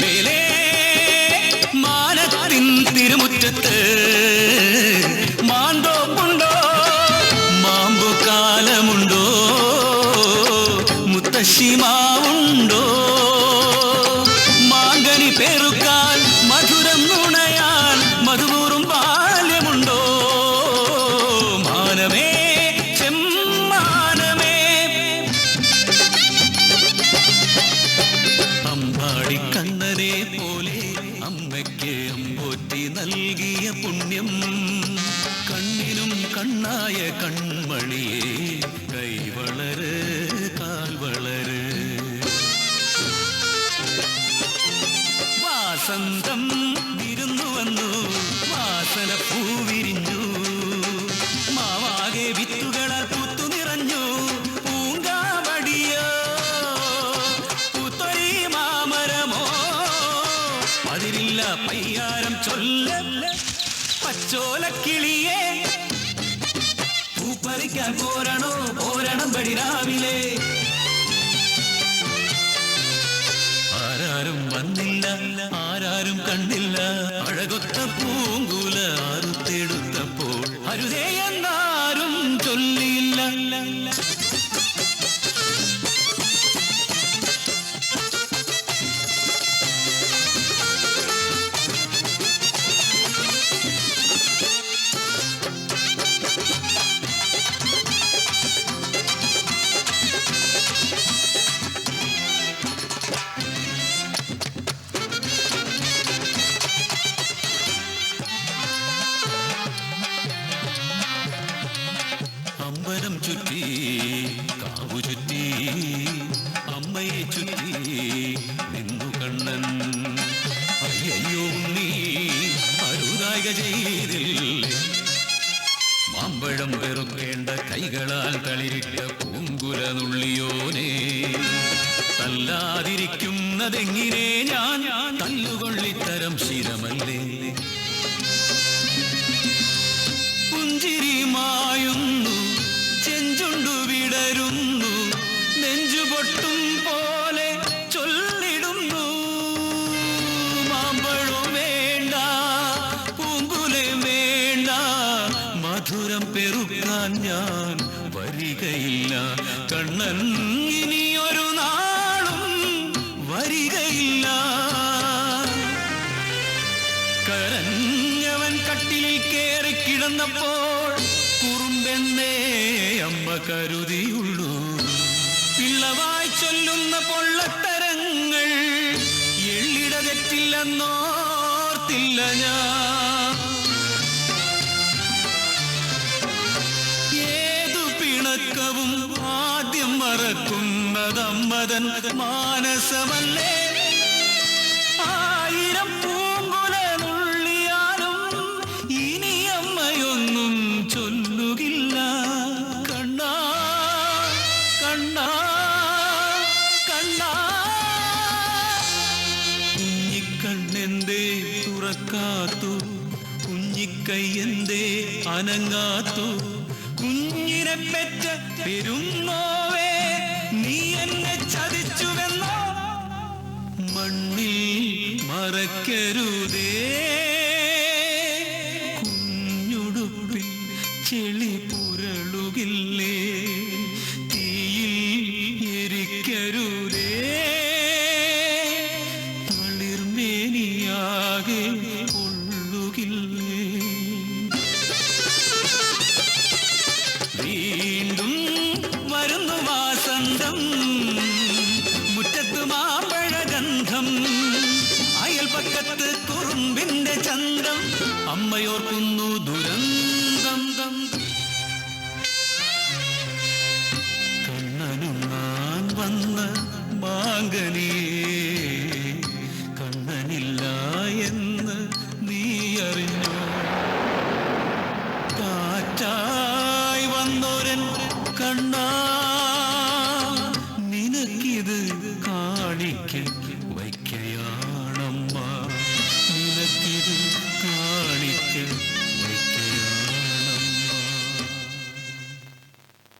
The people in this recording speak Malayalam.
മേലേ മാനത്തിൻ തിരുമുറ്റത്ത് മാന്തോപ്പുണ്ടോ മാമ്പു കാലമുണ്ടോ മുത്തശ്ശിമാവുണ്ടോ? അമ്പാടി കണ്ണനെ പോലെ അമ്മയ്ക്ക് അമ്പോറ്റി നൽകിയ പുണ്യം. കണ്ണിനും കണ്ണായ കൺമണിയെ പച്ചോലക്കിളിയെ പൂപ്പറിക്കാൻ പോരണോ? പോരണം പടി രാവിലെ. ആരാരും വന്നില്ല ആരാരും കണ്ടില്ല. അഴകൊത്ത പൂങ്കൂല ആറുത്തെടുത്തപ്പോൾ അരുതേ ചെയ്തില്ലേ? മാമ്പഴം വെറുക്കേണ്ട കൈകളാൽ തളിരിട്ട പൂങ്കുല നുള്ളിയോനെ തല്ലാതിരിക്കുന്നതെങ്ങിനെ ഞാൻ തല്ലുകൊള്ളിത്തരം ശിരമല്ലേ? പുഞ്ചിരി വരികയില്ല. കണ്ണൻ ഇനിയൊരു നാളും വരികയില്ല. കരഞ്ഞവൻ കട്ടിലിൽ കയറി കിടന്നപ്പോൾ കുറുമ്പെന്നേ അമ്മ കരുതിയുള്ളൂ. പിള്ളവായി ചൊല്ലുന്ന പൊള്ളത്തരങ്ങൾ എള്ളിട തെറ്റില്ലെന്നോർത്തില്ല ഞാൻ. മറക്കുന്നതമ്മതൻ മാനസമല്ലേ? ആയിരം പൂങ്കുലുള്ളിയാലും ഇനി അമ്മയൊന്നും ചൊല്ലുകില്ല. കണ്ണാ കണ്ണാ കണ്ണാ. കുഞ്ഞിക്കണ്ണെന്തേ തുറക്കാത്തു? കുഞ്ഞിക്കൈയെന്തേ അനങ്ങാത്തു? കുഞ്ഞിനെ പെറ്റ പെരുന്നോവേ നീ എന്നെ ചതിച്ചുവെന്ന? മണ്ണിൽ മറക്കരുതേ. കുറുമ്പിന്റെ ചന്ദ്രം അമ്മയോർക്കുന്നു ദുരന്തം. കണ്ണനും നാൻ വന്ന മാങ്കനിയേ കണ്ണനില്ല എന്ന് നീ അറിഞ്ഞു? കാറ്റായി വന്നോരൻ കണ്ണാ